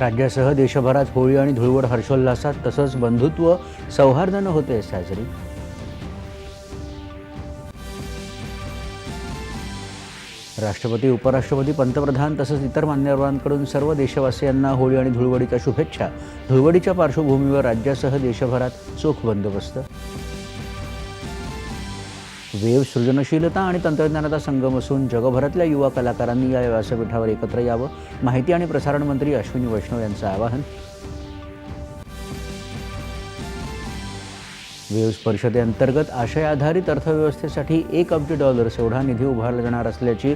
राज्यासह देशभरात होळी आणि धुळवड हर्षोल्लासात तसंच बंधुत्व सौहार्दानं होते साजरी राष्ट्रपती उपराष्ट्रपती पंतप्रधान तसंच इतर मान्यवरांकडून सर्व देशवासियांना होळी आणि धुळवडीच्या शुभेच्छा. धुळवडीच्या पार्श्वभूमीवर राज्यासह देशभरात चोख बंदोबस्त. वेव सृजनशीलता आणि तंत्रज्ञानाचा संगम असून जगभरातल्या युवा कलाकारांनी या व्यासपीठावर एकत्र यावं माहिती आणि प्रसारण मंत्री अश्विनी वैष्णव यांचं आवाहन. वेव्स परिषदेअंतर्गत आशय आधारित अर्थव्यवस्थेसाठी एक अब्ज डॉलर्स एवढा निधी उभारला जाणार असल्याची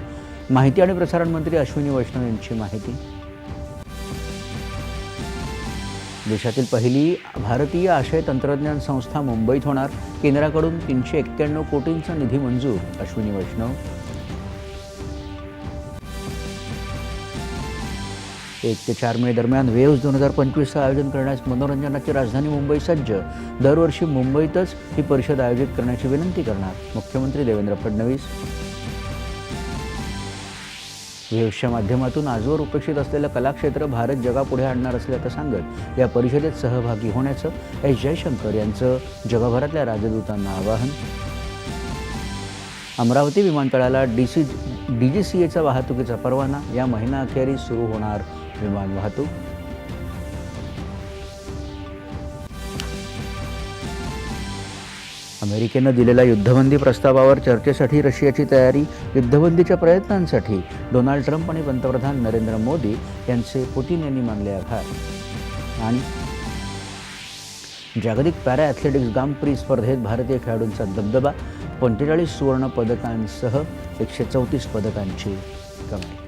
माहिती आणि प्रसारण मंत्री अश्विनी वैष्णव यांची माहिती. देशातील पहिली भारतीय आशय तंत्रज्ञान संस्था मुंबईत होणार. केंद्राकडून तीनशे एक्क्याण्णव कोटींचा निधी मंजूर. अश्विनी वैष्णव. एक ते चार मे दरम्यान वेव्स दोन हजार पंचवीसचं आयोजन करण्यास मनोरंजनाची राजधानी मुंबई सज्ज. दरवर्षी मुंबईतच ही परिषद आयोजित करण्याची विनंती करणार. मुख्यमंत्री देवेंद्र फडणवीस. वेव्सच्या माध्यमातून आजवर उपेक्षित असलेलं कलाक्षेत्र भारत जगापुढे आणणार असल्याचं सांगत या परिषदेत सहभागी होण्याचं एस जयशंकर यांचं जगभरातल्या राजदूतांना आवाहन. अमरावती विमानतळाला D C D G C एचा वाहतुकीचा परवाना. या महिनाअखेरीस सुरू होणार विमान वाहतूक. अमेरिकेनं दिलेल्या युद्धबंदी प्रस्तावावर चर्चेसाठी रशियाची तयारी युद्धबंदीच्या प्रयत्नांसाठी डोनाल्ड ट्रम्प आणि पंतप्रधान नरेंद्र मोदी यांचे पुतीन यांनी मानले आभार. आणि जागतिक पॅरा ॲथलेटिक्स ग्राम प्री स्पर्धेत भारतीय खेळाडूंचा दबदबा पंचेचाळीस सुवर्ण पदकांसह एकशे चौतीस पदकांची कमाई.